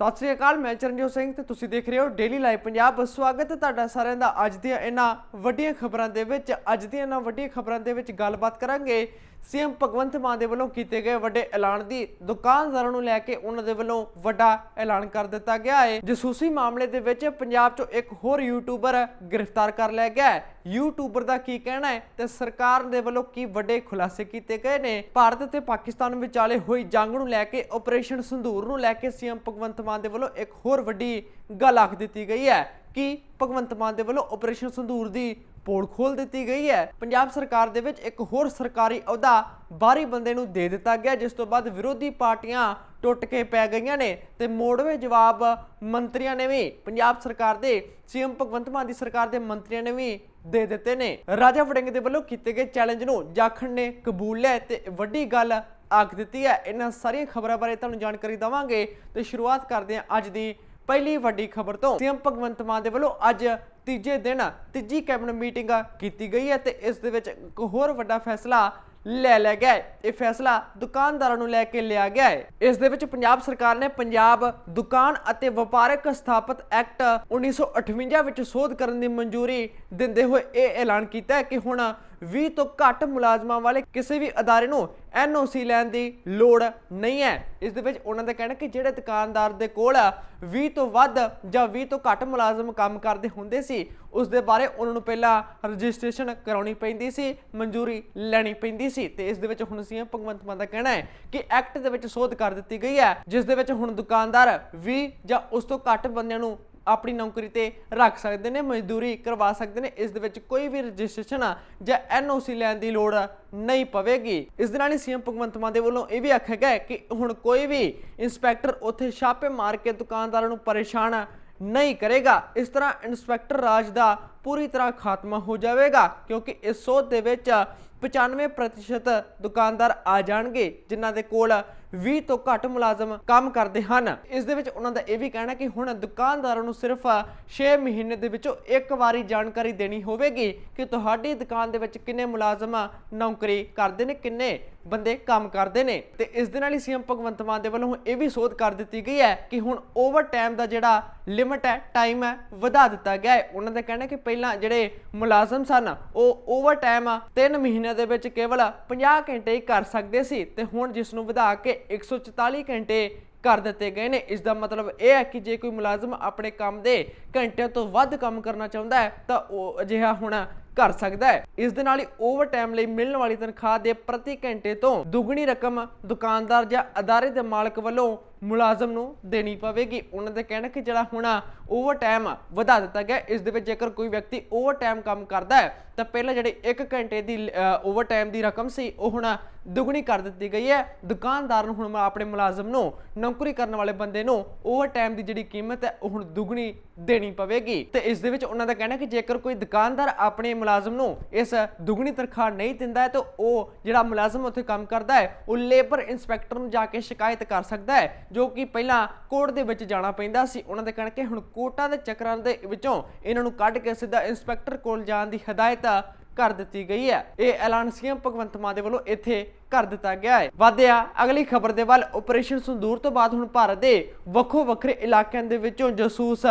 ਸਤਿ ਸ੍ਰੀ ਅਕਾਲ, ਮੈਂ ਚਰਨਜੋਤ ਸਿੰਘ ਤੇ ਤੁਸੀਂ ਦੇਖ ਰਹੇ ਹੋ ਡੇਲੀ ਲਾਈਵ ਪੰਜਾਬ ਸਵਾਗਤ ਹੈ ਤੁਹਾਡਾ ਸਾਰਿਆਂ ਦਾ ਅੱਜ ਦੀਆਂ ਇਹਨਾਂ ਵੱਡੀਆਂ ਖਬਰਾਂ ਦੇ ਵਿੱਚ। ਅੱਜ ਦੀਆਂ ਇਹਨਾਂ ਵੱਡੀਆਂ ਖਬਰਾਂ ਦੇ ਵਿੱਚ ਗੱਲਬਾਤ ਕਰਾਂਗੇ। ਸੀਐਮ ਭਗਵੰਤ ਮਾਨ ਦੇ ਵੱਲੋਂ ਕੀਤੇ ਗਏ ਵੱਡੇ ਐਲਾਨ ਦੀ ਦੁਕਾਨਦਾਰਾਂ ਨੂੰ ਲੈ ਕੇ ਉਹਨਾਂ ਦੇ ਵੱਲੋਂ ਵੱਡਾ ਐਲਾਨ ਕਰ ਦਿੱਤਾ ਗਿਆ ਹੈ। ਜਸੂਸੀ ਮਾਮਲੇ ਦੇ ਵਿੱਚ ਪੰਜਾਬ 'ਚੋਂ ਇੱਕ ਹੋਰ ਯੂਟਿਊਬਰ ਗ੍ਰਿਫਤਾਰ ਕਰ ਲਿਆ ਗਿਆ ਹੈ। ਯੂਟਿਊਬਰ ਦਾ ਕੀ ਕਹਿਣਾ ਹੈ ਤੇ ਸਰਕਾਰ ਦੇ ਵੱਲੋਂ ਕੀ ਵੱਡੇ ਖੁਲਾਸੇ ਕੀਤੇ ਗਏ ਨੇ? ਭਾਰਤ ਤੇ ਪਾਕਿਸਤਾਨ ਵਿਚਾਲੇ ਹੋਈ ਜੰਗ ਨੂੰ ਲੈ ਕੇ ਆਪਰੇਸ਼ਨ ਸੰਧੂਰ ਨੂੰ ਲੈ ਕੇ ਸੀਐਮ ਭਗਵੰਤ ਮਾਨ ਦੇ ਵੱਲੋਂ ਇੱਕ ਹੋਰ ਵੱਡੀ ਗੱਲ ਆਖ ਦਿੱਤੀ ਗਈ ਹੈ ਕਿ ਭਗਵੰਤ ਮਾਨ ਦੇ ਵੱਲੋਂ ਆਪਰੇਸ਼ਨ ਸੰਧੂਰ ਦੀ ਪੋਲ ਖੋਲ ਦਿੱਤੀ ਗਈ ਹੈ। ਪੰਜਾਬ ਸਰਕਾਰ ਦੇ ਵਿੱਚ ਇੱਕ ਹੋਰ ਸਰਕਾਰੀ ਅਹੁਦਾ ਬਾਹਰੀ ਬੰਦੇ ਨੂੰ ਦੇ ਦਿੱਤਾ ਗਿਆ, ਜਿਸ ਤੋਂ ਬਾਅਦ ਵਿਰੋਧੀ ਪਾਰਟੀਆਂ ਟੁੱਟ ਕੇ ਪੈ ਗਈਆਂ ਨੇ ਤੇ ਮੋੜਵੇਂ ਜਵਾਬ ਮੰਤਰੀਆਂ ਨੇ ਵੀ, ਪੰਜਾਬ ਸਰਕਾਰ ਦੇ ਸੀਐਮ ਭਗਵੰਤ ਮਾਨ ਦੀ ਸਰਕਾਰ ਦੇ ਮੰਤਰੀਆਂ ਨੇ ਵੀ ਦੇ ਦਿੱਤੇ ਨੇ। ਰਾਜਾ ਵੜਿੰਗ ਦੇ ਵੱਲੋਂ ਕੀਤੇ ਗਏ ਚੈਲੰਜ ਨੂੰ ਜਾਖੜ ਨੇ ਕਬੂਲ ਲਿਆ ਤੇ ਵੱਡੀ ਗੱਲ ਆਖ ਦਿੱਤੀ ਹੈ। ਇਹਨਾਂ ਸਾਰੀਆਂ ਖਬਰਾਂ ਬਾਰੇ ਤੁਹਾਨੂੰ ਜਾਣਕਾਰੀ ਦਵਾਂਗੇ ਤੇ ਸ਼ੁਰੂਆਤ ਕਰਦੇ ਹਾਂ ਅੱਜ ਦੀ ਪਹਿਲੀ ਵੱਡੀ ਖਬਰ ਤੋਂ। ਸੀਐਮ ਭਗਵੰਤ ਮਾਨ ਦੇ ਵੱਲੋਂ ਅੱਜ ਤੀਜੇ ਦਿਨ ਤੀਜੀ ਕੈਬਨਿਟ ਮੀਟਿੰਗ ਕੀਤੀ ਗਈ ਹੈ ਤੇ ਇਸ ਦੇ ਵਿੱਚ ਇੱਕ ਹੋਰ ਵੱਡਾ ਫੈਸਲਾ ਲੈ ਲਿਆ ਗਿਆ ਹੈ। ਇਹ ਫੈਸਲਾ ਦੁਕਾਨਦਾਰਾਂ ਨੂੰ ਲੈ ਕੇ ਲਿਆ ਗਿਆ ਹੈ। ਇਸ ਦੇ ਵਿੱਚ ਪੰਜਾਬ ਸਰਕਾਰ ਨੇ ਪੰਜਾਬ ਦੁਕਾਨ ਅਤੇ ਵਪਾਰਕ ਸਥਾਪਤ ਐਕਟ 1958 ਵਿੱਚ ਸੋਧ ਕਰਨ ਦੀ ਮਨਜ਼ੂਰੀ ਦਿੰਦੇ ਹੋਏ ਇਹ ਐਲਾਨ ਕੀਤਾ ਹੈ ਕਿ ਹੁਣ 20 ਤੋਂ ਘੱਟ ਮੁਲਾਜ਼ਮਾਂ ਵਾਲੇ ਕਿਸੇ ਵੀ ਅਦਾਰੇ ਨੂੰ ਐਨਓਸੀ ਲੈਣ ਦੀ ਲੋੜ ਨਹੀਂ ਹੈ। ਇਸ ਦੇ ਵਿੱਚ ਉਹਨਾਂ ਦਾ ਕਹਿਣਾ ਕਿ ਜਿਹੜੇ ਦੁਕਾਨਦਾਰ ਦੇ ਕੋਲ 20 ਤੋਂ ਵੱਧ ਜਾਂ 20 ਤੋਂ ਘੱਟ ਮੁਲਾਜ਼ਮ ਕੰਮ ਕਰਦੇ ਹੁੰਦੇ ਸੀ, ਉਸ ਦੇ ਬਾਰੇ ਉਹਨਾਂ ਨੂੰ ਪਹਿਲਾਂ ਰਜਿਸਟ੍ਰੇਸ਼ਨ ਕਰਾਉਣੀ ਪੈਂਦੀ ਸੀ, ਮਨਜ਼ੂਰੀ ਲੈਣੀ ਪੈਂਦੀ ਸੀ ਤੇ ਇਸ ਦੇ ਵਿੱਚ ਹੁਣ ਸੀਐਮ ਭਗਵੰਤ ਮਾਨ ਦਾ ਕਹਿਣਾ ਹੈ ਕਿ ਐਕਟ ਦੇ ਵਿੱਚ ਸੋਧ ਕਰ ਦਿੱਤੀ ਗਈ ਹੈ, ਜਿਸ ਦੇ ਵਿੱਚ ਹੁਣ ਦੁਕਾਨਦਾਰ 20 ਜਾਂ ਉਸ ਤੋਂ ਘੱਟ ਬੰਦਿਆਂ ਨੂੰ ਆਪਣੀ ਨੌਕਰੀ ਤੇ ਰੱਖ ਸਕਦੇ ਨੇ, ਮਜ਼ਦੂਰੀ ਕਰਵਾ ਸਕਦੇ ਨੇ, ਇਸ ਦੇ ਵਿੱਚ ਕੋਈ ਵੀ ਰਜਿਸਟ੍ਰੇਸ਼ਨ ਜਾਂ ਐਨਓਸੀ ਲੈਣ ਦੀ ਲੋੜ ਨਹੀਂ ਪਵੇਗੀ। ਇਸ ਦੇ ਨਾਲ ਹੀ ਸੀਐਮ ਭਗਵੰਤ ਮਾਨ ਦੇ ਵੱਲੋਂ ਇਹ ਵੀ ਆਖਿਆ ਗਿਆ ਕਿ ਹੁਣ ਕੋਈ ਵੀ ਇੰਸਪੈਕਟਰ ਉੱਥੇ ਛਾਪੇ ਮਾਰ ਕੇ ਦੁਕਾਨਦਾਰਾਂ ਨੂੰ ਪਰੇਸ਼ਾਨ ਨਹੀਂ ਕਰੇਗਾ। ਇਸ ਤਰ੍ਹਾਂ ਇੰਸਪੈਕਟਰ ਰਾਜ ਦਾ ਪੂਰੀ ਤਰ੍ਹਾਂ ਖਾਤਮਾ ਹੋ ਜਾਵੇਗਾ, ਕਿਉਂਕਿ ਇਸ ਸੋਧ ਦੇ ਵਿੱਚ 95% ਦੁਕਾਨਦਾਰ ਆ ਜਾਣਗੇ, ਜਿਨ੍ਹਾਂ ਦੇ ਕੋਲ 20 ਤੋਂ ਘੱਟ ਮੁਲਾਜ਼ਮ ਕੰਮ ਕਰਦੇ ਹਨ। ਇਸ ਦੇ ਵਿੱਚ ਉਹਨਾਂ ਦਾ ਇਹ ਵੀ ਕਹਿਣਾ ਕਿ ਹੁਣ ਦੁਕਾਨਦਾਰਾਂ ਨੂੰ ਸਿਰਫ 6 ਮਹੀਨੇ ਦੇ ਵਿੱਚੋਂ ਇੱਕ ਵਾਰੀ ਜਾਣਕਾਰੀ ਦੇਣੀ ਹੋਵੇਗੀ ਕਿ ਤੁਹਾਡੀ ਦੁਕਾਨ ਦੇ ਵਿੱਚ ਕਿੰਨੇ ਮੁਲਾਜ਼ਮ ਨੌਕਰੀ ਕਰਦੇ ਨੇ, ਕਿੰਨੇ ਬੰਦੇ ਕੰਮ ਕਰਦੇ ਨੇ। ਤੇ ਇਸ ਦੇ ਨਾਲ ਹੀ ਸੀਐਮ ਭਗਵੰਤ ਮਾਨ ਦੇ ਵੱਲੋਂ ਇਹ ਵੀ ਸੋਧ ਕਰ ਦਿੱਤੀ ਗਈ ਹੈ ਕਿ ਹੁਣ ਓਵਰ ਟਾਈਮ ਦਾ ਜਿਹੜਾ ਲਿਮਟ ਹੈ ਟਾਈਮ ਹੈ, ਵਧਾ ਦਿੱਤਾ ਗਿਆ ਹੈ। ਉਹਨਾਂ ਦਾ ਕਹਿਣਾ ਕਿ ਪਹਿਲਾਂ ਜਿਹੜੇ ਮੁਲਾਜ਼ਮ ਸਨ, ਉਹ ਓਵਰ ਟਾਈਮ 3 ਮਹੀਨਿਆਂ ਦੇ ਵਿੱਚ ਕੇਵਲ 50 ਘੰਟੇ ਹੀ ਕਰ ਸਕਦੇ ਸੀ ਤੇ ਹੁਣ ਜਿਸ ਨੂੰ ਵਧਾ ਕੇ 144 ਘੰਟੇ ਕਰ ਦਿੱਤੇ ਗਏ ਨੇ। ਇਸ ਦਾ ਮਤਲਬ ਇਹ ਹੈ ਕਿ ਜੇ ਕੋਈ ਮੁਲਾਜ਼ਮ ਆਪਣੇ ਕੰਮ ਦੇ ਘੰਟਿਆਂ ਤੋਂ ਵੱਧ ਕੰਮ ਕਰਨਾ ਚਾਹੁੰਦਾ ਹੈ, ਤਾਂ ਉਹ ਅਜਿਹਾ ਹੁਣ ਕਰ ਸਕਦਾ ਹੈ। ਇਸ ਦੇ ਨਾਲ ਹੀ ਓਵਰ ਟਾਈਮ ਲਈ ਮਿਲਣ ਵਾਲੀ ਤਨਖਾਹ ਦੇ ਪ੍ਰਤੀ ਘੰਟੇ ਤੋਂ ਦੁੱਗਣੀ ਰਕਮ ਦੁਕਾਨਦਾਰ ਜਾਂ ਅਦਾਰੇ ਦੇ ਮਾਲਕ ਵੱਲੋਂ ਮੁਲਾਜ਼ਮ ਨੂੰ ਦੇਣੀ ਪਵੇਗੀ। ਉਹਨਾਂ ਦਾ ਕਹਿਣਾ ਕਿ ਜਿਹੜਾ ਹੁਣ ਓਵਰ ਟਾਈਮ ਵਧਾ ਦਿੱਤਾ ਗਿਆ, ਇਸ ਦੇ ਵਿੱਚ ਜੇਕਰ ਕੋਈ ਵਿਅਕਤੀ ਓਵਰ ਟਾਈਮ ਕੰਮ ਕਰਦਾ ਹੈ, ਤਾਂ ਪਹਿਲਾਂ ਜਿਹੜੇ 1 ਘੰਟੇ ਦੀ ਓਵਰ ਟਾਈਮ ਦੀ ਰਕਮ ਸੀ, ਉਹ ਹੁਣ ਦੁੱਗਣੀ ਕਰ ਦਿੱਤੀ ਗਈ ਹੈ। ਦੁਕਾਨਦਾਰ ਨੂੰ ਹੁਣ ਆਪਣੇ ਮੁਲਾਜ਼ਮ ਨੂੰ ਨੌਕਰੀ ਕਰਨ ਵਾਲੇ ਬੰਦੇ ਨੂੰ ਓਵਰ ਟਾਈਮ ਦੀ ਜਿਹੜੀ ਕੀਮਤ ਹੈ, ਉਹ ਹੁਣ ਦੁੱਗਣੀ ਦੇਣੀ ਪਵੇਗੀ। ਤੇ ਇਸ ਦੇ ਵਿੱਚ ਉਹਨਾਂ ਦਾ ਕਹਿਣਾ ਕਿ ਜੇਕਰ ਕੋਈ ਦੁਕਾਨਦਾਰ ਆਪਣੇ ਮੁਲਾਜ਼ਮ ਨੂੰ ਇਸ ਦੁੱਗਣੀ ਤਨਖਾਹ ਨਹੀਂ ਦਿੰਦਾ ਹੈ, ਤਾਂ ਉਹ ਜਿਹੜਾ ਮੁਲਾਜ਼ਮ ਉੱਥੇ ਕੰਮ ਕਰਦਾ ਹੈ, ਉਹ ਲੇਬਰ ਇੰਸਪੈਕਟਰ ਨੂੰ ਜਾ ਕੇ ਸ਼ਿਕਾਇਤ ਕਰ ਸਕਦਾ ਹੈ, ਜੋ ਕਿ ਪਹਿਲਾਂ ਕੋਰਟ ਦੇ ਵਿੱਚ ਜਾਣਾ ਪੈਂਦਾ ਸੀ। ਉਹਨਾਂ ਦੇ ਕਹਿਣ ਕਿ ਹੁਣ ਕੋਟਾਂ ਦੇ ਚੱਕਰਾਂ ਦੇ ਵਿੱਚੋਂ ਇਹਨਾਂ ਨੂੰ ਕੱਢ ਕੇ ਸਿੱਧਾ ਇੰਸਪੈਕਟਰ ਕੋਲ ਜਾਣ ਦੀ ਹਦਾਇਤ ਕਰ ਦਿੱਤੀ ਗਈ ਹੈ। ਇਹ ਐਲਾਨ ਸੀਐਮ ਭਗਵੰਤ ਮਾਨ ਦੇ ਵੱਲੋਂ ਇੱਥੇ ਕਰ ਦਿੱਤਾ ਗਿਆ ਹੈ। ਵਾਧਿਆ, ਅਗਲੀ ਖਬਰ ਦੇ ਵੱਲ ਆਪਰੇਸ਼ਨ ਸੰਦੂਰ ਤੋਂ ਬਾਅਦ ਹੁਣ ਭਾਰਤ ਦੇ ਵੱਖੋ ਵੱਖਰੇ ਇਲਾਕਿਆਂ ਦੇ ਵਿੱਚੋਂ ਜਸੂਸ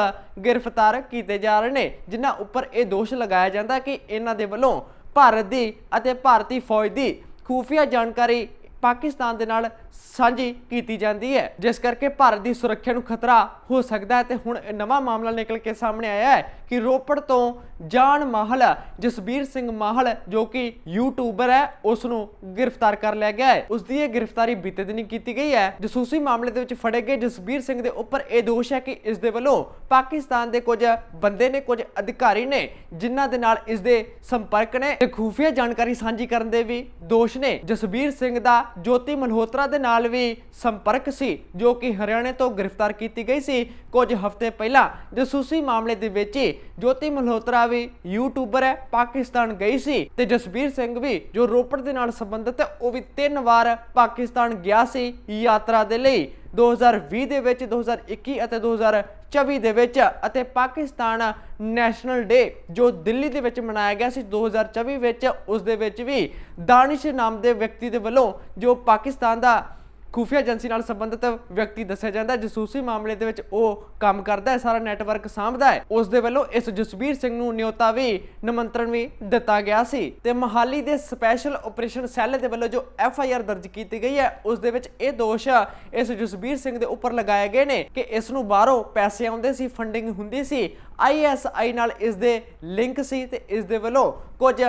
ਗ੍ਰਿਫਤਾਰ ਕੀਤੇ ਜਾ ਰਹੇ ਨੇ, ਜਿਨ੍ਹਾਂ ਉੱਪਰ ਇਹ ਦੋਸ਼ ਲਗਾਇਆ ਜਾਂਦਾ ਕਿ ਇਹਨਾਂ ਦੇ ਵੱਲੋਂ ਭਾਰਤ ਦੀ ਅਤੇ ਭਾਰਤੀ ਫੌਜ ਦੀ ਖੂਫੀਆ ਜਾਣਕਾਰੀ ਪਾਕਿਸਤਾਨ ਦੇ ਨਾਲ ਸਾਂਝੀ ਕੀਤੀ ਜਾਂਦੀ ਹੈ। ਜਿਸ ਕਰਕੇ ਭਾਰਤ ਦੀ ਸੁਰੱਖਿਆ ਨੂੰ ਖਤਰਾ ਹੋ ਸਕਦਾ ਹੈ ਤੇ ਹੁਣ ਨਵਾਂ ਮਾਮਲਾ ਨਿਕਲ ਕੇ ਸਾਹਮਣੇ ਆਇਆ ਹੈ ਕਿ ਰੋਪੜ ਤੋਂ ਜਾਨ ਮਾਹਲ, ਜਸਬੀਰ ਸਿੰਘ ਮਾਹਲ, ਜੋ ਕਿ ਯੂਟਿਊਬਰ ਹੈ ਉਸ ਨੂੰ ਗ੍ਰਿਫਤਾਰ ਕਰ ਲਿਆ ਗਿਆ ਹੈ। ਉਸ ਦੀ ਇਹ ਗ੍ਰਿਫਤਾਰੀ ਬੀਤੇ ਦਿਨੀ ਕੀਤੀ ਗਈ ਹੈ। ਜਸੂਸੀ ਮਾਮਲੇ ਦੇ ਵਿੱਚ ਫੜੇ ਗਏ ਜਸਬੀਰ ਸਿੰਘ ਦੇ ਉੱਪਰ ਇਹ ਦੋਸ਼ ਹੈ ਕਿ ਇਸ ਦੇ ਵੱਲੋਂ ਪਾਕਿਸਤਾਨ ਦੇ ਕੁਝ ਬੰਦੇ ਨੇ, ਕੁਝ ਅਧਿਕਾਰੀ ਨੇ, ਜਿਨ੍ਹਾਂ ਦੇ ਨਾਲ ਇਸ ਦੇ ਸੰਪਰਕ ਨੇ, ਤੇ ਖੂਫੀਆ ਜਾਣਕਾਰੀ ਸਾਂਝੀ ਕਰਨ ਦੇ ਵੀ ਦੋਸ਼ ਨੇ। ਜਸਬੀਰ ਸਿੰਘ ਦਾ ਜੋਤੀ ਮਲਹੋਤਰਾ ਦੇ ਨਾਲ ਵੀ ਸੰਪਰਕ ਸੀ, ਜੋ ਕਿ ਹਰਿਆਣੇ ਤੋਂ ਗ੍ਰਿਫਤਾਰ ਕੀਤੀ ਗਈ ਸੀ। ਕੁਝ ਹਫ਼ਤੇ ਪਹਿਲਾਂ ਜਸੂਸੀ ਮਾਮਲੇ ਦੇ ਵਿੱਚ ਹੀ ਜੋਤੀ ਮਲਹੋਤਰਾ ਵੀ ਯੂਟਿਊਬਰ ਹੈ, ਪਾਕਿਸਤਾਨ ਗਈ ਸੀ ਤੇ ਜਸਬੀਰ ਸਿੰਘ ਵੀ, ਜੋ ਰੋਪੜ ਦੇ ਨਾਲ ਸੰਬੰਧਿਤ ਹੈ, ਉਹ ਵੀ ਤਿੰਨ ਵਾਰ ਪਾਕਿਸਤਾਨ ਗਿਆ ਸੀ ਯਾਤਰਾ ਦੇ ਲਈ। 2020 ਦੇ ਵਿੱਚ 2021 ਅਤੇ 2024 ਦੇ ਵਿੱਚ ਅਤੇ ਪਾਕਿਸਤਾਨ ਨੈਸ਼ਨਲ ਡੇ ਜੋ ਦਿੱਲੀ ਦੇ ਵਿੱਚ ਮਨਾਇਆ ਗਿਆ ਸੀ 2024 ਵਿੱਚ, ਉਸ ਦੇ ਵਿੱਚ ਵੀ ਦਾਨਿਸ਼ ਨਾਮ ਦੇ ਵਿਅਕਤੀ ਦੇ ਵੱਲੋਂ ਜੋ ਪਾਕਿਸਤਾਨ ਦਾ ਖੂਫੀਆ ਏਜੰਸੀ ਨਾਲ ਸੰਬੰਧਿਤ ਵਿਅਕਤੀ ਦੱਸਿਆ ਜਾਂਦਾ ਜਸੂਸੀ ਮਾਮਲੇ ਦੇ ਵਿੱਚ ਉਹ ਕੰਮ ਕਰਦਾ ਹੈ, ਸਾਰਾ ਨੈਟਵਰਕ ਸਾਂਭਦਾ ਹੈ। ਉਸ ਦੇ ਵੱਲੋਂ ਇਸ ਜਸਬੀਰ ਸਿੰਘ ਨੂੰ ਨਿਯੋਤਾ ਵੀ, ਨਿਮੰਤਰਣ ਵੀ ਦਿੱਤਾ ਗਿਆ ਸੀ। ਤੇ ਮਹਾਲੀ ਦੇ ਸਪੈਸ਼ਲ ਆਪਰੇਸ਼ਨ ਸੈੱਲ ਦੇ ਵੱਲੋਂ ਜੋ ਐਫ ਆਈ ਆਰ ਦਰਜ ਕੀਤੀ ਗਈ ਹੈ, ਉਸ ਦੇ ਵਿੱਚ ਇਹ ਦੋਸ਼ ਇਸ ਜਸਬੀਰ ਸਿੰਘ ਦੇ ਉੱਪਰ ਲਗਾਏ ਗਏ ਨੇ ਕਿ ਇਸ ਨੂੰ ਬਾਹਰੋਂ ਪੈਸੇ ਆਉਂਦੇ ਸੀ, ਫੰਡਿੰਗ ਹੁੰਦੀ ਸੀ। ਆਈਐਸਆਈ ਨਾਲ ਇਸ ਦੇ ਲਿੰਕ ਸੀ ਤੇ ਇਸ ਦੇ ਵੱਲੋਂ ਕੁਝ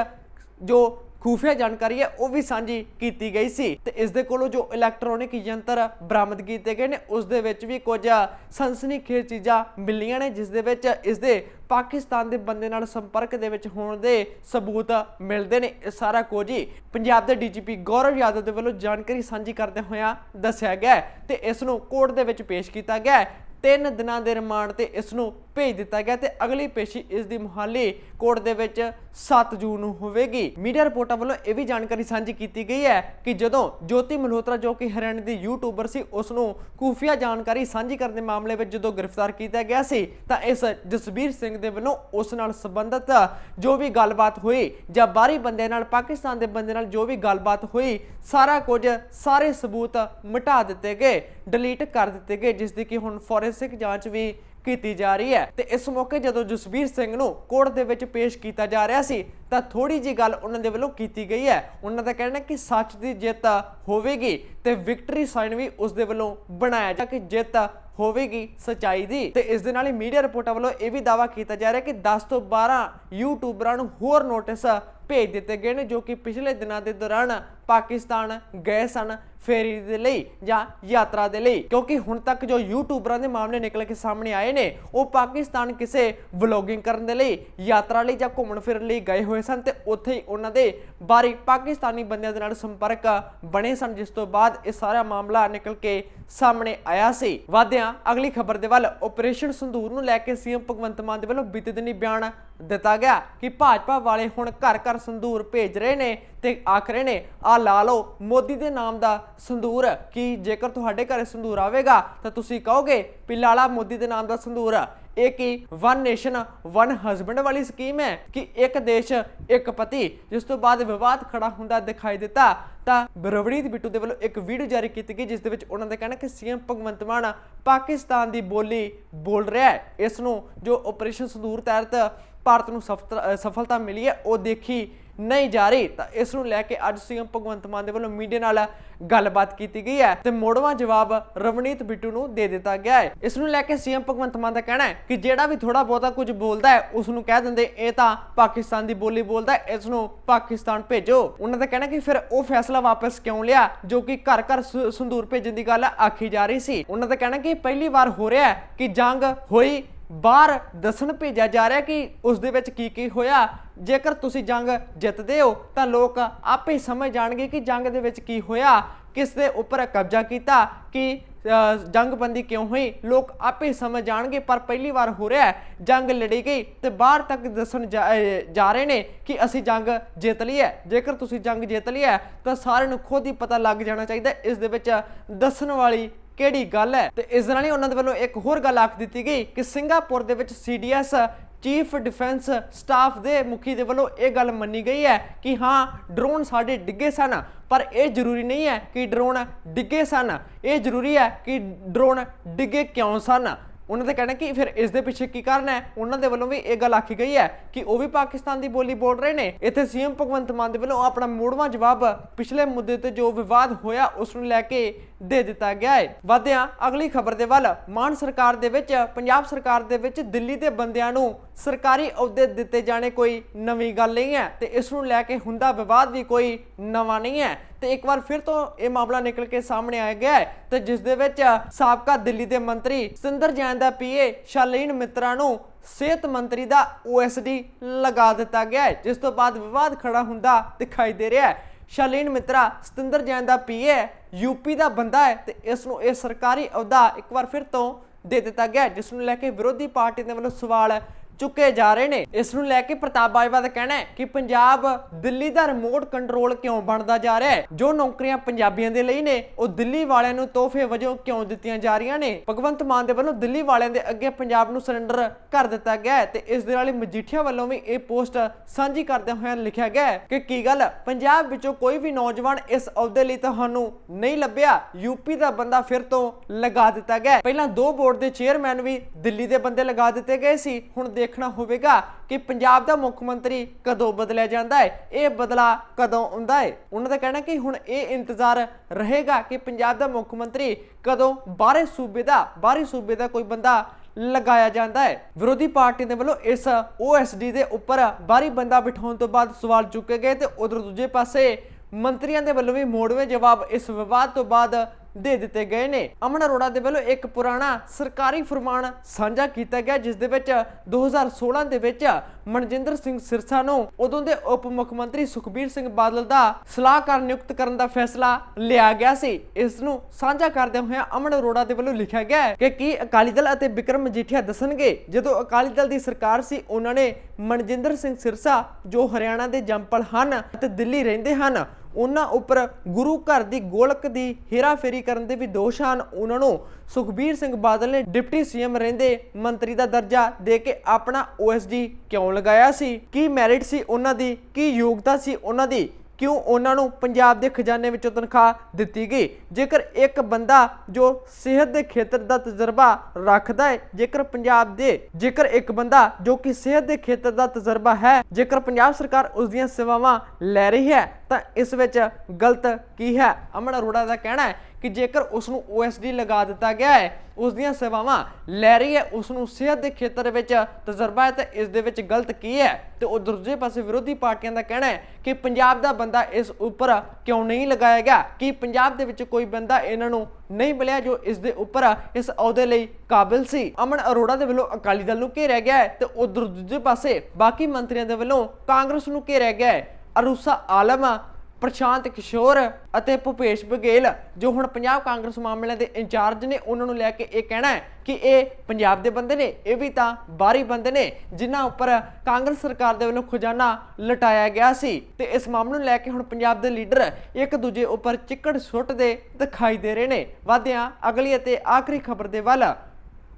ਜੋ ਖੂਫੀਆ ਜਾਣਕਾਰੀ ਹੈ, ਉਹ ਵੀ ਸਾਂਝੀ ਕੀਤੀ ਗਈ ਸੀ। ਤੇ ਇਸ ਦੇ ਕੋਲੋਂ ਜੋ ਇਲੈਕਟ੍ਰੋਨਿਕ ਯੰਤਰ ਬਰਾਮਦ ਕੀਤੇ ਗਏ ਨੇ ਉਸ ਦੇ ਵਿੱਚ ਵੀ ਕੁਝ ਸਨਸਨੀਖੇਜ਼ ਚੀਜ਼ਾਂ ਮਿਲੀਆਂ ਨੇ ਜਿਸ ਦੇ ਵਿੱਚ ਇਸ ਦੇ ਪਾਕਿਸਤਾਨ ਦੇ ਬੰਦੇ ਨਾਲ ਸੰਪਰਕ ਦੇ ਵਿੱਚ ਹੋਣ ਦੇ ਸਬੂਤ ਮਿਲਦੇ ਨੇ। ਇਹ ਸਾਰਾ ਕੁਝ ਹੀ ਪੰਜਾਬ ਦੇ ਡੀਜੀਪੀ ਗੌਰਵ ਯਾਦਵ ਦੇ ਵੱਲੋਂ ਜਾਣਕਾਰੀ ਸਾਂਝੀ ਕਰਦੇ ਹੋਇਆਂ ਦੱਸਿਆ ਗਿਆ ਹੈ ਤੇ ਇਸ ਨੂੰ ਕੋਰਟ ਦੇ ਵਿੱਚ ਪੇਸ਼ ਕੀਤਾ ਗਿਆ ਤਿੰਨ ਦਿਨਾਂ ਦੇ ਰਿਮਾਂਡ ਤੇ ਇਸ ਨੂੰ ਭੇਜ ਦਿੱਤਾ ਗਿਆ ਤੇ ਅਗਲੀ ਪੇਸ਼ੀ ਇਸ ਦੀ ਮੁਹਾਲੀ ਕੋਰਟ ਦੇ ਵਿੱਚ 7 ਜੂਨ ਨੂੰ ਹੋਵੇਗੀ। ਮੀਡੀਆ ਰਿਪੋਰਟਾਂ ਵੱਲੋਂ ਇਹ ਵੀ ਜਾਣਕਾਰੀ ਸਾਂਝੀ ਕੀਤੀ ਗਈ ਹੈ ਕਿ ਜਦੋਂ ਜੋਤੀ ਮਲਹੋਤਰਾ, ਜੋ ਕਿ ਹਰਿਆਣੇ ਦੀ ਯੂਟਿਊਬਰ ਸੀ, ਉਸ ਨੂੰ ਖੂਫੀਆ ਜਾਣਕਾਰੀ ਸਾਂਝੀ ਕਰਨ ਦੇ ਮਾਮਲੇ ਵਿੱਚ ਜਦੋਂ ਗ੍ਰਿਫਤਾਰ ਕੀਤਾ ਗਿਆ ਸੀ, ਤਾਂ ਇਸ ਜਸਬੀਰ ਸਿੰਘ ਦੇ ਵੱਲੋਂ ਉਸ ਨਾਲ ਸੰਬੰਧਿਤ ਜੋ ਵੀ ਗੱਲਬਾਤ ਹੋਈ ਜਾਂ ਬਾਹਰੀ ਬੰਦੇ ਨਾਲ, ਪਾਕਿਸਤਾਨ ਦੇ ਬੰਦੇ ਨਾਲ ਜੋ ਵੀ ਗੱਲਬਾਤ ਹੋਈ, ਸਾਰਾ ਕੁਝ ਸਾਰੇ ਸਬੂਤ ਮਿਟਾ ਦਿੱਤੇ ਗਏ, ਡਿਲੀਟ ਕਰ ਦਿੱਤੇ ਗਏ, ਜਿਸ ਦੀ ਕਿ ਹੁਣ ਫੋਰੈਂਸਿਕ ਜਾਂਚ ਵੀ ਕੀਤੀ ਜਾ ਰਹੀ ਹੈ ਤੇ ਇਸ ਮੌਕੇ ਜਦੋਂ ਜਸਬੀਰ ਸਿੰਘ ਨੂੰ ਕੋਰਟ ਦੇ ਵਿੱਚ ਪੇਸ਼ ਕੀਤਾ ਜਾ ਰਿਹਾ ਸੀ, ਤਾਂ ਥੋੜੀ ਜੀ ਗੱਲ ਉਹਨਾਂ ਦੇ ਵੱਲੋਂ ਕੀਤੀ ਗਈ ਹੈ। ਉਹਨਾਂ ਦਾ ਕਹਿਣਾ ਕਿ ਸੱਚ ਦੀ ਜਿੱਤ ਹੋਵੇਗੀ ਤੇ ਵਿਕਟਰੀ ਸਾਈਨ ਵੀ ਉਸ ਦੇ ਵੱਲੋਂ ਬਣਾਇਆ ਜਾ ਕਿ ਜਿੱਤ ਹੋਵੇਗੀ ਸਚਾਈ ਦੀ। ਤੇ ਇਸ ਦੇ ਨਾਲ ਹੀ ਮੀਡੀਆ ਰਿਪੋਰਟਾਂ ਵੱਲੋਂ ਇਹ ਵੀ ਦਾਵਾ ਕੀਤਾ ਜਾ ਰਿਹਾ ਕਿ 10 ਤੋਂ 12 ਯੂਟਿਊਬਰਾਂ ਨੂੰ ਹੋਰ ਨੋਟਿਸ ਭੇਜ ਦਿੱਤੇ ਗਏ ਨੇ, ਜੋ ਕਿ ਪਿਛਲੇ ਦਿਨਾਂ ਦੇ ਦੌਰਾਨ ਪਾਕਿਸਤਾਨ ਗਏ ਸਨ ਫੇਰੀ ਦੇ ਲਈ ਜਾਂ ਯਾਤਰਾ ਦੇ ਲਈ। ਕਿਉਂਕਿ ਹੁਣ ਤੱਕ ਜੋ ਯੂਟਿਊਬਰਾਂ ਦੇ ਮਾਮਲੇ ਨਿਕਲ ਕੇ ਸਾਹਮਣੇ ਆਏ ਨੇ, ਉਹ ਪਾਕਿਸਤਾਨ ਕਿਸੇ ਵਲੋਗਿੰਗ ਕਰਨ ਦੇ ਲਈ, ਯਾਤਰਾ ਲਈ ਜਾਂ ਘੁੰਮਣ ਫਿਰਨ ਲਈ ਗਏ ਹੋਏ ਸਨ ਤੇ ਉੱਥੇ ਹੀ ਉਹਨਾਂ ਦੇ ਬਾਰੀ ਪਾਕਿਸਤਾਨੀ ਬੰਦਿਆਂ ਦੇ ਨਾਲ ਸੰਪਰਕ ਬਣੇ ਸਨ, ਜਿਸ ਤੋਂ ਬਾਅਦ ਇਹ ਸਾਰਾ ਮਾਮਲਾ ਨਿਕਲ ਕੇ ਸਾਹਮਣੇ ਆਇਆ ਸੀ। ਵਾਦਿਆਂ ਅਗਲੀ ਖਬਰ ਦੇ ਵੱਲ ਆਪਰੇਸ਼ਨ ਸੰਦੂਰ ਨੂੰ ਲੈ ਕੇ ਸੀਐਮ ਭਗਵੰਤ ਮਾਨ ਦੇ ਵੱਲੋਂ ਬੀਤੇ ਦਿਨੀ ਬਿਆਨ ਦਿੱਤਾ ਗਿਆ ਕਿ ਭਾਜਪਾ ਵਾਲੇ ਹੁਣ ਘਰ ਘਰ ਸੰਧੂਰ ਭੇਜ ਰਹੇ ਨੇ ਤੇ ਆਖ ਰਹੇ ਨੇ, ਆ ਲਾ ਲਓ, ਮੋਦੀ ਦੇ ਨਾਮ ਦਾ ਸੰਧੂਰ, ਕਿ ਜੇਕਰ ਤੁਹਾਡੇ ਘਰੇ ਸੰਧੂਰ ਆਵੇਗਾ ਤਾਂ ਤੁਸੀਂ ਕਹੋਗੇ ਵੀ ਲਾਲਾ ਮੋਦੀ ਦੇ ਨਾਮ ਦਾ ਸੰਧੂਰ ਇਹ ਕੀ? ਵਨ ਨੇਸ਼ਨ ਵਨ ਹਸਬੰਡ ਵਾਲੀ ਸਕੀਮ ਹੈ ਕਿ ਇੱਕ ਦੇਸ਼, ਇੱਕ ਪਤੀ, ਜਿਸ ਤੋਂ ਬਾਅਦ ਵਿਵਾਦ ਖੜਾ ਹੁੰਦਾ ਦਿਖਾਈ ਦਿੱਤਾ, ਤਾਂ ਰਵਨੀਤ ਬਿੱਟੂ ਦੇ ਵੱਲੋਂ ਇੱਕ ਵੀਡੀਓ ਜਾਰੀ ਕੀਤੀ ਗਈ, ਜਿਸ ਦੇ ਵਿੱਚ ਉਹਨਾਂ ਦਾ ਕਹਿਣਾ ਕਿ ਸੀਐਮ ਭਗਵੰਤ ਮਾਨ ਪਾਕਿਸਤਾਨ ਦੀ ਬੋਲੀ ਬੋਲ ਰਿਹਾ ਹੈ। ਇਸ ਨੂੰ ਜੋ ਆਪਰੇਸ਼ਨ ਸੰਦੂਰ ਤਹਿਤ ਭਾਰਤ ਨੂੰ ਸਫਤ- ਸਫਲਤਾ ਮਿਲੀ ਹੈ, ਉਹ ਦੇਖੀ ਨਹੀਂ ਜਾ ਰਹੀ ਤਾਂ ਇਸ ਨੂੰ ਲੈ ਕੇ ਅੱਜ ਸੀਐਮ ਭਗਵੰਤ ਮਾਨ ਦੇ ਵੱਲੋਂ ਮੀਡੀਆ ਨਾਲ ਗੱਲਬਾਤ ਕੀਤੀ ਗਈ ਹੈ ਤੇ ਮੋੜਵਾ ਜਵਾਬ ਰਵਨੀਤ ਬਿੱਟੂ ਨੂੰ ਦੇ ਦਿੱਤਾ ਗਿਆ ਹੈ। ਇਸ ਨੂੰ ਲੈ ਕੇ ਸੀਐਮ ਭਗਵੰਤ ਮਾਨ ਦਾ ਕਹਿਣਾ ਹੈ ਕਿ ਜਿਹੜਾ ਵੀ ਥੋੜਾ ਬਹੁਤਾ ਕੁਝ ਬੋਲਦਾ ਹੈ, ਉਸ ਨੂੰ ਕਹਿ ਦਿੰਦੇ, ਇਹ ਤਾਂ ਪਾਕਿਸਤਾਨ ਦੀ ਬੋਲੀ ਬੋਲਦਾ ਹੈ, ਇਸ ਨੂੰ ਪਾਕਿਸਤਾਨ ਭੇਜੋ। ਉਹਨਾਂ ਦਾ ਕਹਿਣਾ ਕਿ ਫਿਰ ਉਹ ਫੈਸਲਾ ਵਾਪਸ ਕਿਉਂ ਲਿਆ, ਜੋ ਕਿ ਘਰ ਘਰ ਸ- ਸੰਦੂਰ ਭੇਜਣ ਦੀ ਗੱਲ ਆਖੀ ਜਾ ਰਹੀ ਸੀ। ਉਹਨਾਂ ਦਾ ਕਹਿਣਾ ਕਿ ਪਹਿਲੀ ਵਾਰ ਹੋ ਰਿਹਾ ਹੈ ਕਿ ਜੰਗ ਹੋਈ ਬਾਹਰ ਦੱਸਣ ਭੇਜਿਆ ਜਾ ਰਿਹਾ ਕਿ ਉਸ ਦੇ ਵਿੱਚ ਕੀ ਕੀ ਹੋਇਆ। ਜੇਕਰ ਤੁਸੀਂ ਜੰਗ ਜਿੱਤਦੇ ਹੋ, ਤਾਂ ਲੋਕ ਆਪੇ ਸਮਝ ਜਾਣਗੇ ਕਿ ਜੰਗ ਦੇ ਵਿੱਚ ਕੀ ਹੋਇਆ, ਕਿਸ ਦੇ ਉੱਪਰ ਕਬਜ਼ਾ ਕੀਤਾ, ਕਿ ਜੰਗਬੰਦੀ ਕਿਉਂ ਹੋਈ। ਲੋਕ ਆਪੇ ਸਮਝ ਜਾਣਗੇ, ਪਰ ਪਹਿਲੀ ਵਾਰ ਹੋ ਰਿਹਾ ਜੰਗ ਲੜੀ ਗਈ ਤੇ ਬਾਹਰ ਤੱਕ ਦੱਸਣ ਜਾ ਜਾ ਰਹੇ ਨੇ ਕਿ ਅਸੀਂ ਜੰਗ ਜਿੱਤ ਲਈ ਹੈ। ਜੇਕਰ ਤੁਸੀਂ ਜੰਗ ਜਿੱਤ ਲਈ ਹੈ, ਤਾਂ ਸਾਰਿਆਂ ਨੂੰ ਖੁਦ ਹੀ ਪਤਾ ਲੱਗ ਜਾਣਾ ਚਾਹੀਦਾ ਇਸ ਦੇ ਵਿੱਚ ਦੱਸਣ ਵਾਲੀ ਕਿਹੜੀ ਗੱਲ ਹੈ? ਤੇ ਇਸ ਦੌਰਾਨ ਹੀ ਉਹਨਾਂ ਦੇ ਵੱਲੋਂ ਇੱਕ ਹੋਰ ਗੱਲ ਆਖ ਦਿੱਤੀ ਗਈ ਕਿ ਸਿੰਗਾਪੁਰ ਦੇ ਵਿੱਚ ਸੀਡੀਐਸ ਚੀਫ ਡਿਫੈਂਸ ਸਟਾਫ ਦੇ ਮੁਖੀ ਦੇ ਵੱਲੋਂ ਇਹ ਗੱਲ ਮੰਨੀ ਗਈ ਹੈ ਕਿ ਹਾਂ, ਡਰੋਨ ਸਾਡੇ ਡਿੱਗੇ ਸਨ, ਪਰ ਇਹ ਜ਼ਰੂਰੀ ਨਹੀਂ ਹੈ ਕਿ ਡਰੋਨ ਡਿੱਗੇ ਸਨ। ਇਹ ਜ਼ਰੂਰੀ ਹੈ ਕਿ ਡਰੋਨ ਡਿੱਗੇ ਕਿਉਂ ਸਨ? ਉਹਨਾਂ ਦੇ ਕਹਿਣਾ ਕਿ ਫਿਰ ਇਸ ਦੇ ਪਿੱਛੇ ਕੀ ਕਾਰਨ ਹੈ? ਉਹਨਾਂ ਦੇ ਵੱਲੋਂ ਵੀ ਇਹ ਗੱਲ ਆਖੀ ਗਈ ਹੈ ਕਿ ਉਹ ਵੀ ਪਾਕਿਸਤਾਨ ਦੀ ਬੋਲੀ ਬੋਲ ਰਹੇ ਨੇ। ਇੱਥੇ ਸੀਐਮ ਭਗਵੰਤ ਮਾਨ ਦੇ ਵੱਲੋਂ ਆਪਣਾ ਮੋੜਵਾਂ ਜਵਾਬ ਪਿਛਲੇ ਮੁੱਦੇ ਤੇ ਜੋ ਵਿਵਾਦ ਹੋਇਆ, ਉਸ ਨੂੰ ਲੈ ਕੇ ਦੇ ਦਿੱਤਾ ਗਿਆ ਹੈ। ਵਧਿਆਂ ਅਗਲੀ ਖਬਰ ਦੇ ਵੱਲ, ਮਾਨ ਸਰਕਾਰ ਦੇ ਵਿੱਚ, ਪੰਜਾਬ ਸਰਕਾਰ ਦੇ ਵਿੱਚ ਦਿੱਲੀ ਦੇ ਬੰਦਿਆਂ ਨੂੰ ਸਰਕਾਰੀ ਅਹੁਦੇ ਦਿੱਤੇ ਜਾਣੇ ਕੋਈ ਨਵੀਂ ਗੱਲ ਨਹੀਂ ਹੈ ਤੇ ਇਸ ਨੂੰ ਲੈ ਕੇ ਹੁੰਦਾ ਵਿਵਾਦ ਵੀ ਕੋਈ ਨਵਾਂ ਨਹੀਂ ਹੈ। ਤੇ ਇੱਕ ਵਾਰ ਫਿਰ ਤੋਂ ਇਹ ਮਾਮਲਾ ਨਿਕਲ ਕੇ ਸਾਹਮਣੇ ਆ ਗਿਆ ਹੈ ਤੇ ਜਿਸ ਦੇ ਵਿੱਚ ਸਾਬਕਾ ਦਿੱਲੀ ਦੇ ਮੰਤਰੀ ਸਿੰਦਰ ਜੈਨ ਦਾ ਪੀਏ ਸ਼ਾਲੀਨ ਮਿੱਤਰਾ ਨੂੰ ਸਿਹਤ ਮੰਤਰੀ ਦਾ ਓਐਸਡੀ ਲਗਾ ਦਿੱਤਾ ਗਿਆ ਹੈ, ਜਿਸ ਤੋਂ ਬਾਅਦ ਵਿਵਾਦ ਖੜਾ ਹੁੰਦਾ ਦਿਖਾਈ ਦੇ ਰਿਹਾ ਹੈ। ਸ਼ਾਲੀਨ ਮਿੱਤਰਾ ਸਤਿੰਦਰ ਜੈਨ ਦਾ ਪੀਏ ਹੈ ਯੂਪੀ ਦਾ ਬੰਦਾ ਹੈ ਤੇ ਇਸ ਨੂੰ ਇਹ ਸਰਕਾਰੀ ਅਹੁਦਾ ਇੱਕ ਵਾਰ ਫਿਰ ਤੋਂ ਦੇ ਦਿੱਤਾ ਗਿਆ ਜਿਸ ਨੂੰ ਲੈ ਕੇ ਵਿਰੋਧੀ ਪਾਰਟੀ ਦੇ ਵੱਲੋਂ ਸਵਾਲ ਚੁੱਕੇ ਜਾ ਰਹੇ ਨੇ। ਇਸ ਨੂੰ ਲੈ ਕੇ ਪ੍ਰਤਾਪ ਬਾਜਵਾ ਦਾ ਕਹਿਣਾ ਹੈ ਕਿ ਪੰਜਾਬ ਦਿੱਲੀ ਦਾ ਰਿਮੋਟ ਕੰਟਰੋਲ ਕਿਉਂ ਬਣਦਾ ਜਾ ਰਿਹਾ ਹੈ? ਜੋ ਨੌਕਰੀਆਂ ਪੰਜਾਬੀਆਂ ਦੇ ਲਈ ਨੇ, ਉਹ ਦਿੱਲੀ ਵਾਲਿਆਂ ਨੂੰ ਤੋਹਫੇ ਵਜੋਂ ਕਿਉਂ ਦਿੱਤੀਆਂ ਜਾ ਰਹੀਆਂ ਨੇ? ਭਗਵੰਤ ਮਾਨ ਦੇ ਵੱਲੋਂ ਦਿੱਲੀ ਵਾਲਿਆਂ ਦੇ ਅੱਗੇ ਪੰਜਾਬ ਨੂੰ ਸਰੈਂਡਰ ਕਰ ਦਿੱਤਾ ਗਿਆ ਹੈ ਤੇ ਇਸ ਦੇ ਨਾਲ ਹੀ ਮਜੀਠੀਆ ਵੱਲੋਂ ਵੀ ਇਹ ਪੋਸਟ ਸਾਂਝੀ ਕਰਦਿਆਂ ਹੋਇਆਂ ਲਿਖਿਆ ਗਿਆ ਹੈ ਕਿ ਕੀ ਗੱਲ, ਪੰਜਾਬ ਵਿੱਚੋਂ ਕੋਈ ਵੀ ਨੌਜਵਾਨ ਇਸ ਅਹੁਦੇ ਲਈ ਤੁਹਾਨੂੰ ਨਹੀਂ ਲੱਭਿਆ ਯੂਪੀ ਦਾ ਬੰਦਾ ਫਿਰ ਤੋਂ ਲਗਾ ਦਿੱਤਾ ਗਿਆ ਪਹਿਲਾਂ ਦੋ ਬੋਰਡ ਦੇ ਚੇਅਰਮੈਨ ਵੀ ਦਿੱਲੀ ਦੇ ਬੰਦੇ ਲਗਾ ਦਿੱਤੇ ਗਏ ਸੀ, ਹੁਣ ਦੇਖ ਦੇਖਣਾ ਹੋਵੇਗਾ ਕਿ ਪੰਜਾਬ ਦਾ ਮੁੱਖ ਮੰਤਰੀ ਕਦੋਂ ਬਦਲਿਆ ਜਾਂਦਾ ਹੈ, ਇਹ ਬਦਲਾ ਕਦੋਂ ਆਉਂਦਾ ਹੈ? ਉਹਨਾਂ ਦਾ ਕਹਿਣਾ ਕਿ ਹੁਣ ਇਹ ਇੰਤਜ਼ਾਰ ਰਹੇਗਾ ਕਿ ਪੰਜਾਬ ਦਾ ਮੁੱਖ ਮੰਤਰੀ ਕਦੋਂ ਬਾਹਰੇ ਸੂਬੇ ਦਾ, ਬਾਹਰੀ ਸੂਬੇ ਦਾ ਕੋਈ ਬੰਦਾ ਲਗਾਇਆ ਜਾਂਦਾ ਹੈ। ਵਿਰੋਧੀ ਪਾਰਟੀ ਦੇ ਵੱਲੋਂ ਇਸ OSD ਦੇ ਉੱਪਰ ਬਾਹਰੀ ਬੰਦਾ ਬਿਠਾਉਣ ਤੋਂ ਬਾਅਦ ਸਵਾਲ ਚੁੱਕੇ ਗਏ ਤੇ ਉਧਰ ਦੂਜੇ ਪਾਸੇ ਮੰਤਰੀਆਂ ਦੇ ਵੱਲੋਂ ਵੀ ਮੋੜਵੇਂ ਜਵਾਬ ਇਸ ਵਿਵਾਦ ਤੋਂ ਬਾਅਦ ਦੇ ਦਿੱਤੇ ਗਏ ਨੇ। ਅਮਨ ਅਰੋੜਾ ਦੇ ਵੱਲੋਂ ਇੱਕ ਪੁਰਾਣਾ ਸਰਕਾਰੀ ਫਰਮਾਨ ਸਾਂਝਾ ਕੀਤਾ ਗਿਆ, ਜਿਸ ਦੇ ਵਿੱਚ 2016 ਦੇ ਵਿੱਚ ਮਨਜਿੰਦਰ ਸਿੰਘ ਸਿਰਸਾ ਨੂੰ ਉਦੋਂ ਦੇ ਉਪ ਮੁੱਖ ਮੰਤਰੀ ਸੁਖਬੀਰ ਸਿੰਘ ਬਾਦਲ ਦਾ ਸਲਾਹਕਾਰ ਨਿਯੁਕਤ ਕਰਨ ਦਾ ਫੈਸਲਾ ਲਿਆ ਗਿਆ ਸੀ। ਇਸ ਨੂੰ ਸਾਂਝਾ ਕਰਦੇ ਹੋਏ ਅਮਨ ਅਰੋੜਾ ਦੇ ਵੱਲੋਂ ਲਿਖਿਆ ਗਿਆ ਹੈ ਕਿ ਕੀ ਅਕਾਲੀ ਦਲ ਅਤੇ ਵਿਕਰਮ ਮਜੀਠੀਆ ਦੱਸਣਗੇ, ਜਦੋਂ ਅਕਾਲੀ ਦਲ ਦੀ ਸਰਕਾਰ ਸੀ, ਉਹਨਾਂ ਨੇ ਮਨਜਿੰਦਰ ਸਿੰਘ ਸਿਰਸਾ, ਜੋ ਹਰਿਆਣਾ ਦੇ ਜੰਪਲ ਹਨ ਅਤੇ ਦਿੱਲੀ ਰਹਿੰਦੇ ਹਨ ਉਹਨਾਂ ਉੱਪਰ ਗੁਰੂ ਘਰ ਦੀ ਗੋਲਕ ਦੀ ਹੇਰਾਫੇਰੀ ਕਰਨ ਦੇ ਵੀ ਦੋਸ਼ ਹਨ। ਉਹਨਾਂ ਨੂੰ ਸੁਖਬੀਰ ਸਿੰਘ ਬਾਦਲ ਨੇ ਡਿਪਟੀ ਸੀਐਮ ਰਹਿੰਦੇ ਮੰਤਰੀ ਦਾ ਦਰਜਾ ਦੇ ਕੇ ਆਪਣਾ OSD ਕਿਉਂ ਲਗਾਇਆ ਸੀ? ਕੀ ਮੈਰਿਟ ਸੀ ਉਹਨਾਂ ਦੀ? ਕੀ ਯੋਗਤਾ ਸੀ ਉਹਨਾਂ ਦੀ? ਕਿਉਂ ਉਹਨਾਂ ਨੂੰ ਪੰਜਾਬ ਦੇ ਖਜ਼ਾਨੇ ਵਿੱਚੋਂ ਤਨਖਾਹ ਦਿੱਤੀ ਗਈ? ਜੇਕਰ ਇੱਕ ਬੰਦਾ ਜੋ ਸਿਹਤ ਦੇ ਖੇਤਰ ਦਾ ਤਜਰਬਾ ਰੱਖਦਾ ਹੈ, ਜੇਕਰ ਪੰਜਾਬ ਦੇ, ਜੇਕਰ ਇੱਕ ਬੰਦਾ ਜੋ ਕਿ ਸਿਹਤ ਦੇ ਖੇਤਰ ਦਾ ਤਜਰਬਾ ਹੈ, ਜੇਕਰ ਪੰਜਾਬ ਸਰਕਾਰ ਉਸ ਦੀਆਂ ਸੇਵਾਵਾਂ ਲੈ ਰਹੀ ਹੈ, ਤਾਂ ਇਸ ਵਿੱਚ ਗਲਤ ਕੀ ਹੈ? ਅਮਨ ਅਰੋੜਾ ਦਾ ਕਹਿਣਾ ਹੈ ਕਿ ਜੇਕਰ ਉਸ ਨੂੰ OSD ਲਗਾ ਦਿੱਤਾ ਗਿਆ ਹੈ, ਉਸ ਦੀਆਂ ਸੇਵਾਵਾਂ ਲੈ ਰਹੀ ਹੈ ਉਸ ਨੂੰ ਸਿਹਤ ਦੇ ਖੇਤਰ ਵਿੱਚ ਤਜਰਬਾ ਹੈ ਤਾਂ ਇਸ ਦੇ ਵਿੱਚ ਗਲਤ ਕੀ ਹੈ? ਤੇ ਉਹ ਦੂਜੇ ਪਾਸੇ ਵਿਰੋਧੀ ਪਾਰਟੀਆਂ ਦਾ ਕਹਿਣਾ ਹੈ ਕਿ ਪੰਜਾਬ ਦਾ ਬੰਦਾ ਇਸ ਉੱਪਰ ਕਿਉਂ ਨਹੀਂ ਲਗਾਇਆ ਗਿਆ? ਕਿ ਪੰਜਾਬ ਦੇ ਵਿੱਚ ਕੋਈ ਬੰਦਾ ਇਹਨਾਂ ਨੂੰ ਨਹੀਂ ਮਿਲਿਆ ਜੋ ਇਸ ਦੇ ਉੱਪਰ ਇਸ ਅਹੁਦੇ ਲਈ ਕਾਬਿਲ ਸੀ? ਅਮਨ ਅਰੋੜਾ ਦੇ ਵੱਲੋਂ ਅਕਾਲੀ ਦਲ ਨੂੰ ਘੇਰਿਆ ਗਿਆ ਹੈ ਤੇ ਉਧਰ ਦੂਜੇ ਪਾਸੇ ਬਾਕੀ ਮੰਤਰੀਆਂ ਦੇ ਵੱਲੋਂ ਕਾਂਗਰਸ ਨੂੰ ਘੇਰਿਆ ਗਿਆ ਹੈ। ਅਰੂਸਾ ਆਲਮ ਪ੍ਰਸ਼ਾਂਤ ਕਿਸ਼ੋਰ ਅਤੇ ਭੁਪੇਸ਼ ਬਘੇਲ, ਜੋ ਹੁਣ ਪੰਜਾਬ ਕਾਂਗਰਸ ਮਾਮਲਿਆਂ ਦੇ ਇੰਚਾਰਜ ਨੇ, ਉਹਨਾਂ ਨੂੰ ਲੈ ਕੇ ਇਹ ਕਹਿਣਾ ਹੈ ਕਿ ਇਹ ਪੰਜਾਬ ਦੇ ਬੰਦੇ ਨੇ, ਇਹ ਵੀ ਤਾਂ ਬਾਹਰੀ ਬੰਦੇ ਨੇ, ਜਿਨ੍ਹਾਂ ਉੱਪਰ ਕਾਂਗਰਸ ਸਰਕਾਰ ਦੇ ਵੱਲੋਂ ਖਜ਼ਾਨਾ ਲਟਾਇਆ ਗਿਆ ਸੀ। ਤੇ ਇਸ ਮਾਮਲੇ ਨੂੰ ਲੈ ਕੇ ਹੁਣ ਪੰਜਾਬ ਦੇ ਲੀਡਰ ਇੱਕ ਦੂਜੇ ਉੱਪਰ ਚਿੱਕੜ ਸੁੱਟਦੇ ਦਿਖਾਈ ਦੇ ਰਹੇ ਨੇ। ਵਾਧਿਆਂ ਅਗਲੀ ਅਤੇ ਆਖਰੀ ਖਬਰ ਦੇ ਵੱਲ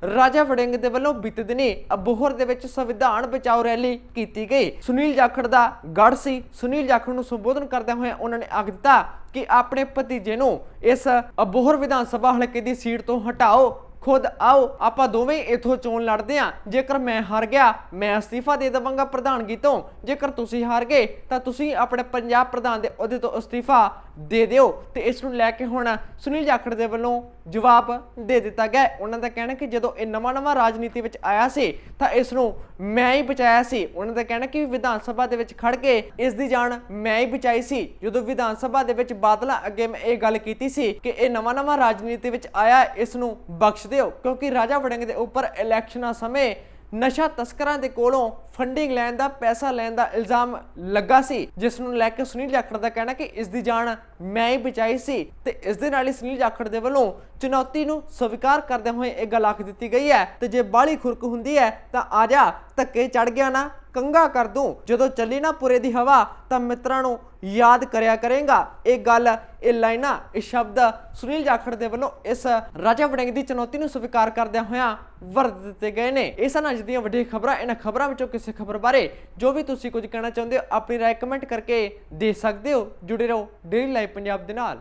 ਰਾਜਾ ਵੜਿੰਗ ਦੇ ਵੱਲੋਂ ਬੀਤੇ ਦਿਨੀ ਅਬੋਹਰ ਦੇ ਵਿੱਚ ਸੰਵਿਧਾਨ ਬਚਾਓ ਰੈਲੀ ਕੀਤੀ ਗਈ। ਸੁਨੀਲ ਜਾਖੜ ਦਾ ਗੜ ਸੀ। ਸੁਨੀਲ ਜਾਖੜ ਨੂੰ ਸੰਬੋਧਨ ਕਰਦਿਆਂ ਹੋਏ ਉਹਨਾਂ ਨੇ ਆਖ ਦਿੱਤਾ ਕਿ ਆਪਣੇ ਭਤੀਜੇ ਨੂੰ ਇਸ ਅਬੋਹਰ ਵਿਧਾਨ ਸਭਾ ਹਲਕੇ ਦੀ ਸੀਟ ਤੋਂ ਹਟਾਓ। ਖੁਦ ਆਓ, ਆਪਾਂ ਦੋਵੇਂ ਇਥੋਂ ਚੋਣ ਲੜਦੇ ਆਂ। ਜੇਕਰ ਮੈਂ ਹਾਰ ਗਿਆ, ਮੈਂ ਅਸਤੀਫਾ ਦੇ ਦੇਵਾਂਗਾ ਪ੍ਰਧਾਨਗੀ ਤੋਂ। ਜੇਕਰ ਤੁਸੀਂ ਹਾਰ ਗਏ, ਤਾਂ ਤੁਸੀਂ ਆਪਣੇ ਪੰਜਾਬ ਪ੍ਰਧਾਨ ਦੇ ਅਹੁਦੇ ਤੋਂ ਅਸਤੀਫਾ ਦੇ ਦਿਓ। ਤੇ ਇਸ ਨੂੰ ਲੈ ਕੇ ਹੁਣ ਸੁਨੀਲ ਜਾਖੜ ਦੇ ਵੱਲੋਂ ਜਵਾਬ ਦੇ ਦਿੱਤਾ ਗਿਆ। ਉਹਨਾਂ ਦਾ ਕਹਿਣਾ ਕਿ ਜਦੋਂ ਇਹ ਨਵਾਂ-ਨਵਾਂ ਰਾਜਨੀਤੀ ਵਿੱਚ ਆਇਆ ਸੀ, ਤਾਂ ਇਸ ਨੂੰ ਮੈਂ ਹੀ ਬਚਾਇਆ ਸੀ। ਉਹਨਾਂ ਦਾ ਕਹਿਣਾ ਕਿ ਵਿਧਾਨ ਸਭਾ ਦੇ ਵਿੱਚ ਖੜ ਕੇ ਇਸ ਦੀ ਜਾਨ ਮੈਂ ਹੀ ਬਚਾਈ ਸੀ। ਜਦੋਂ ਵਿਧਾਨ ਸਭਾ ਦੇ ਵਿੱਚ ਬਾਦਲਾਂ ਅੱਗੇ ਮੈਂ ਇਹ ਗੱਲ ਕੀਤੀ ਸੀ ਕਿ ਇਹ ਨਵਾਂ-ਨਵਾਂ ਰਾਜਨੀਤੀ ਵਿੱਚ ਆਇਆ, ਇਸ ਨੂੰ ਬਖਸ਼ ਦਿਓ। ਕਿਉਂਕਿ ਰਾਜਾ ਵੜਿੰਗ ਦੇ ਉੱਪਰ ਇਲੈਕਸ਼ਨਾਂ ਸਮੇਂ ਨਸ਼ਾ ਤਸਕਰਾਂ ਦੇ ਕੋਲੋਂ ਫੰਡਿੰਗ ਲੈਣ ਦਾ, ਪੈਸਾ ਲੈਣ ਦਾ ਇਲਜ਼ਾਮ ਲੱਗਾ ਸੀ, ਜਿਸ ਨੂੰ ਲੈ ਕੇ ਸੁਨੀਲ ਜਾਖੜ ਦਾ ਕਹਿਣਾ ਕਿ ਇਸ ਦੀ ਜਾਨ ਮੈਂ ਹੀ ਬਚਾਈ ਸੀ ਤੇ ਇਸ ਦੇ ਨਾਲ ਹੀ ਸੁਨੀਲ ਜਾਖੜ ਦੇ ਵੱਲੋਂ ਚੁਣੌਤੀ ਨੂੰ ਸਵੀਕਾਰ ਕਰਦੇ ਹੋਏ ਇਹ ਗੱਲ ਆਖ ਦਿੱਤੀ ਗਈ ਹੈ। ਤੇ ਜੇ ਬਾਲੀ ਖੁਰਕ ਹੁੰਦੀ ਹੈ, ਤਾਂ ਆ ਜਾ, ਧੱਕੇ ਚੜ ਗਿਆ ਨਾ ਕੰਗਾ ਕਰ ਦੂੰ। ਜਦੋਂ ਚੱਲੀ ਨਾ ਪੁਰੇ ਦੀ ਹਵਾ, ਤਾਂ ਮਿੱਤਰਾਂ ਨੂੰ ਯਾਦ ਕਰਿਆ ਕਰੇਗਾ। ਇਹ ਗੱਲ, ਇਹ ਲਾਈਨਾਂ, ਇਹ ਸ਼ਬਦ ਸੁਨੀਲ ਜਾਖੜ ਦੇ ਵੱਲੋਂ ਇਸ ਰਾਜਾ ਵੜਿੰਗ ਦੀ ਚੁਣੌਤੀ ਨੂੰ ਸਵੀਕਾਰ ਕਰਦਿਆਂ ਹੋਇਆਂ ਵਰਤ ਦਿੱਤੇ ਗਏ ਨੇ। ਇਹ ਸਨ ਅੱਜ ਦੀਆਂ ਵੱਡੀਆਂ ਖਬਰਾਂ। ਇਹਨਾਂ ਖਬਰਾਂ ਵਿੱਚੋਂ ਕਿਸੇ ਖਬਰ ਬਾਰੇ ਜੋ ਵੀ ਤੁਸੀਂ ਕੁਝ ਕਹਿਣਾ ਚਾਹੁੰਦੇ ਹੋ, ਆਪਣੀ ਰਾਏ ਕਮੈਂਟ ਕਰਕੇ ਦੇ ਸਕਦੇ ਹੋ। ਜੁੜੇ ਰਹੋ ਡੇਲੀ ਲਾਈਵ ਪੰਜਾਬ ਦੇ ਨਾਲ।